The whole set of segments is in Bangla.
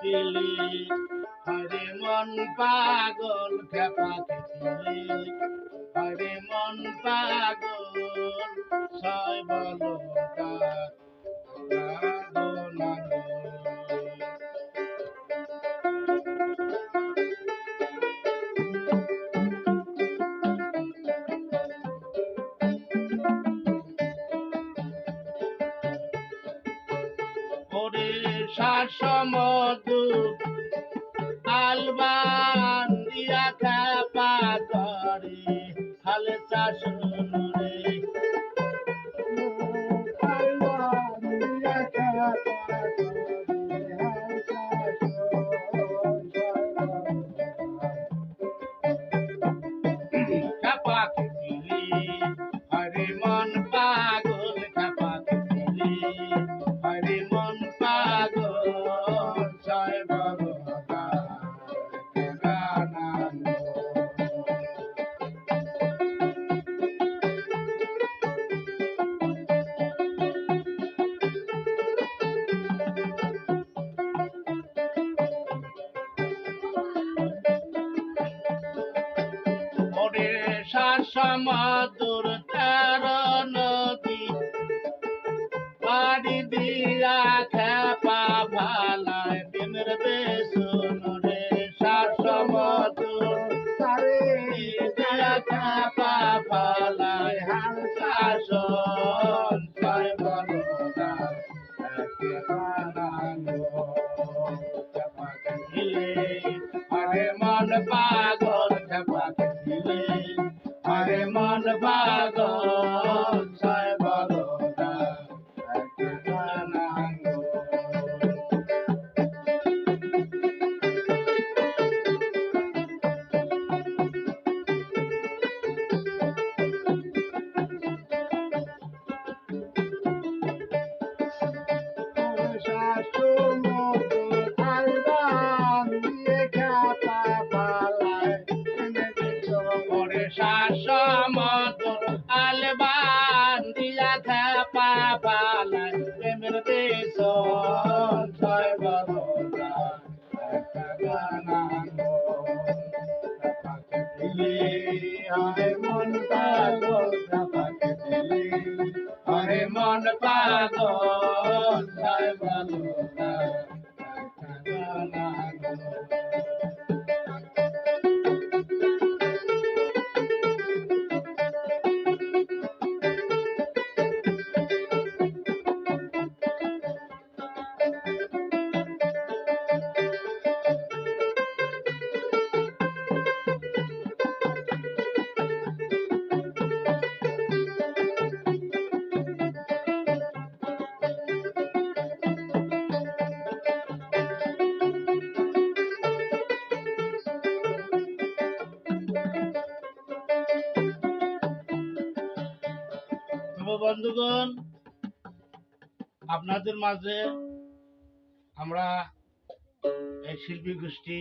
দিলি হরে মন পাগল খেপাকে দিলি হরে মন পাগল ছয় শাসমধু আলবান দিয়া খাপা করে। হালে শাসন শাসমধুর তার নদী পাড়ি দিয়া খেপা ভালায় প্রেমের বেসন রে শাসমধুর দিয়া খেপা ভালায়, হাল শাসন। পাগল বন্ধুগণ, আপনাদের মাঝে আমরা এই শিল্পী গোষ্ঠী,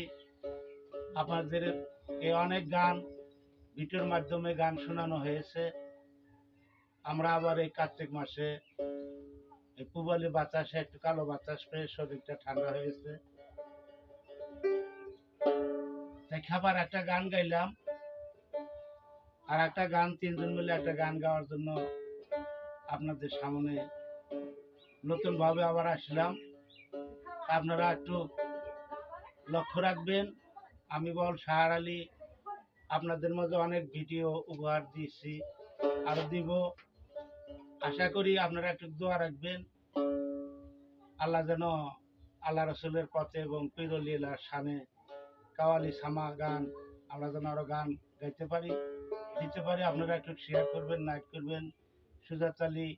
আপনাদের এই অনেক গান ভিডিওর মাধ্যমে গান শোনানো হয়েছে। আমরা আবার এই কার্তিক মাসে এই পুবালি বাতাসে, একটু কালো বাতাস পেয়ে শরীরটা ঠান্ডা হয়েছে। খাবার একটা গান গাইলাম, আর একটা গান, তিনজন মিলে একটা গান গাওয়ার জন্য আপনাদের সামনে নতুন ভাবে আবার আসলাম। আপনারা একটু লক্ষ্য রাখবেন, আমি বল সাহার আলী আপনাদের মাঝে অনেক ভিডিও উপহার দিয়েছি, আরও দিব। আশা করি আপনারা একটু দোয়া রাখবেন। আল্লাহ যেন আল্লাহ রসুলের পথে এবং পিরলীলার সামনে কাওয়ালি সামা গান, আমরা যেন আরও গান গাইতে পারি। দিতে পারি, আপনারা একটু শেয়ার করবেন লাইক করবেন। সুজাত আলী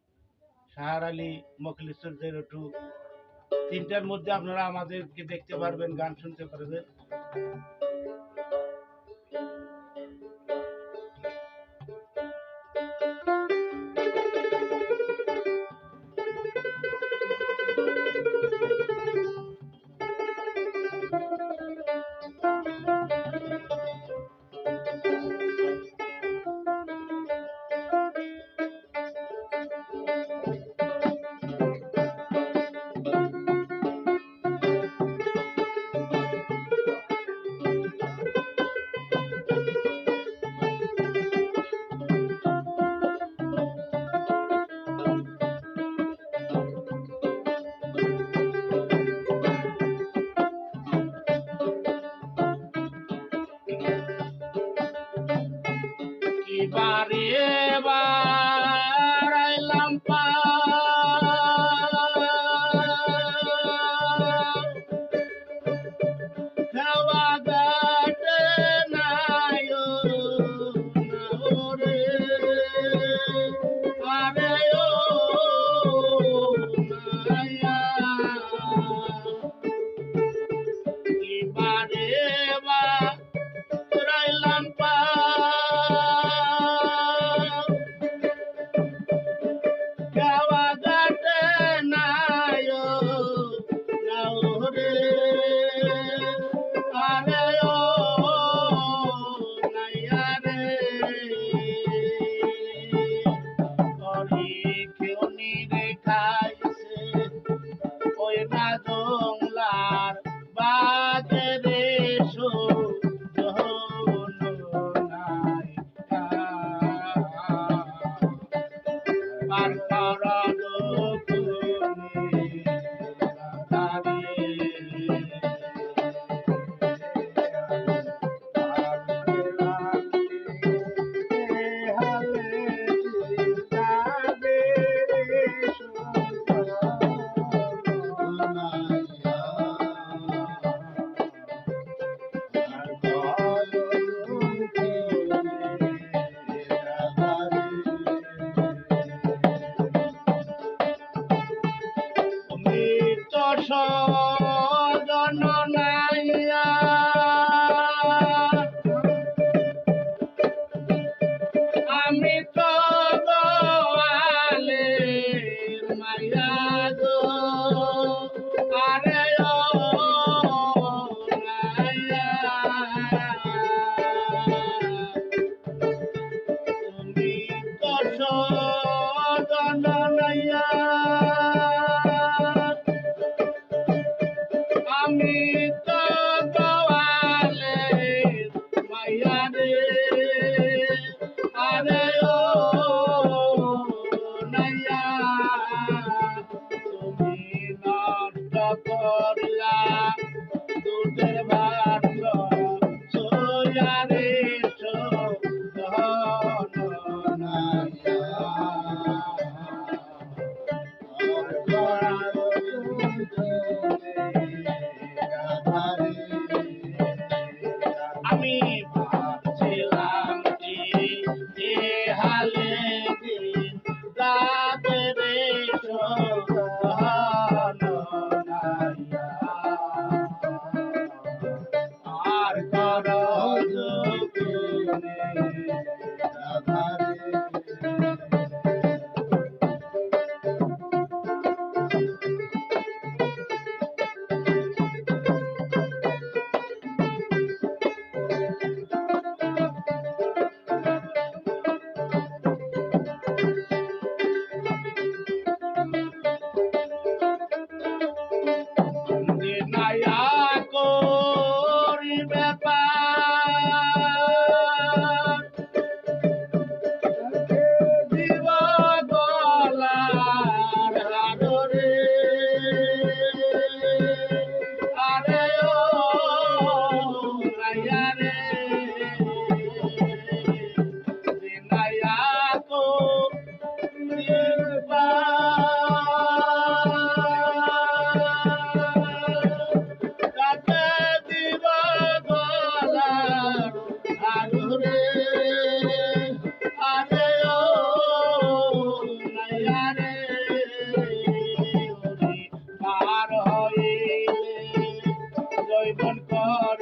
সাহার আলী, মখলিসুর জেরটু তিনটার মধ্যে আপনারা আমাদেরকে দেখতে পারবেন, গান শুনতে পারবেন। everybody. red, জৈবন করব